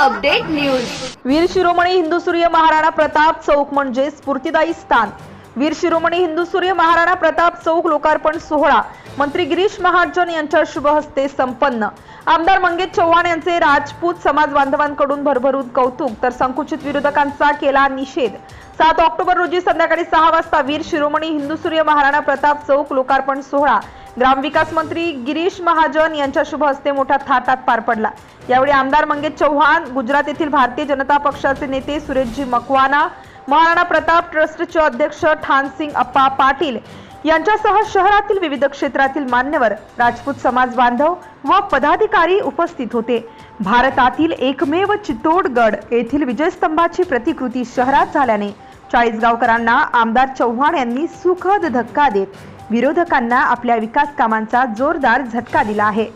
Update news. वीर शिरोमणी हिंदू सूर्य महाराणा प्रताप चौक म्हणजे स्फूर्तिदायी स्थान. वीर शिरोमणी हिंदू सूर्य महाराणा प्रताप चौक लोकार्पण सोहळा. मंत्री गिरीश महाजन यांच्या शुभ हस्ते संपन्न. आमदार मंगेश चव्हाण यांचे राजपूत समाज बांधवांकडून भरभरून कौतुक तर संकुचित विरोधकांचा केला निषेध. सात ऑक्टोबर रोजी संध्याकाळी सहा वाजता वीर शिरोमणी हिंदू सूर्य महाराणा प्रताप चौक लोकार्पण सोहळा. ग्रामविकास मंत्री गिरीश महाजन यांच्या शुभ हस्ते मोठा थाटात पार पडला. यावेळी आमदार मंगेश चव्हाण गुजरात येथील भारतीय जनता पक्षाचे नेते सुरेशजी मकवाना महाराणा प्रताप ट्रस्टचे अध्यक्ष ठानसिंग अप्पा पाटील यांच्यासह शहरातील विविध क्षेत्रातील मान्यवर राजपूत समाज बांधव व पदाधिकारी उपस्थित होते. भारतातील एकमेव चित्तोडगड येथील विजयस्तंभाची प्रतिकृती शहरात झाल्याने चाळीसगावकरांना आमदार चव्हाण यांनी सुखद धक्का देत विरोधकांना आपल्या विकास कामांचा जोरदार झटका दिला आहे.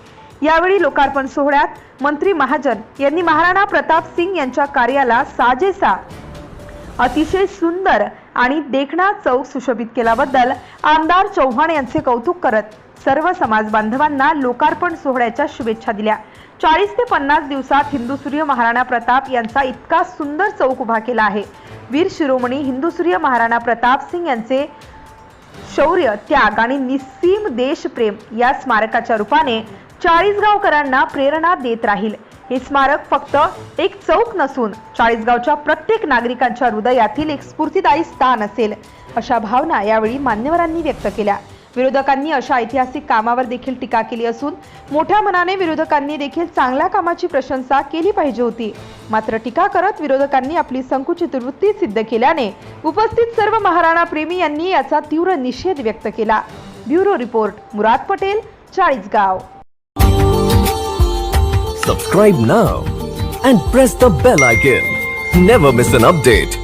यावेळी लोकार्पण सोहळ्यात मंत्री महाजन यांनी महाराणा प्रताप सिंग यांच्या कार्याला साजेसा अतिशय सुंदर आणि देखणा चौक सुशोभित केल्याबद्दल आमदार चव्हाण यांचे कौतुक करत सर्व समाज बांधवांना लोकार्पण सोहळ्याच्या शुभेच्छा दिल्या. चाळीस ते पन्नास दिवसात हिंदू सूर्य महाराणा प्रताप यांचा इतका सुंदर चौक उभा केला आहे. वीर शिरोमणी हिंदू सूर्य महाराणा प्रताप सिंग यांचे शौर्य त्याग आणि निस्सीम देशप्रेम या स्मारकाच्या रूपाने चाळीसगावकरांना प्रेरणा देत राहील. हे स्मारक फक्त एक चौक नसून चाळीसगावच्या प्रत्येक नागरिकांच्या हृदयातील एक स्फूर्तिदायी स्थान असेल. अशा भावना यावेळी मान्यवरांनी व्यक्त केल्या. विरोधकांनी अशा ऐतिहासिक कामावर देखील टीका केली असून मोठ्या मनाने विरोधकांनी देखील चांगल्या कामाची प्रशंसा केली पाहिजे होती मात्र टीका करत विरोधकांनी आपली संकुचित वृत्ती सिद्ध केल्याने उपस्थित सर्व महाराणा प्रेमी यांनी याचा तीव्र निषेध व्यक्त केला bureau report Murad Patel Chalisgaon Subscribe now and press the bell icon. Never miss an update.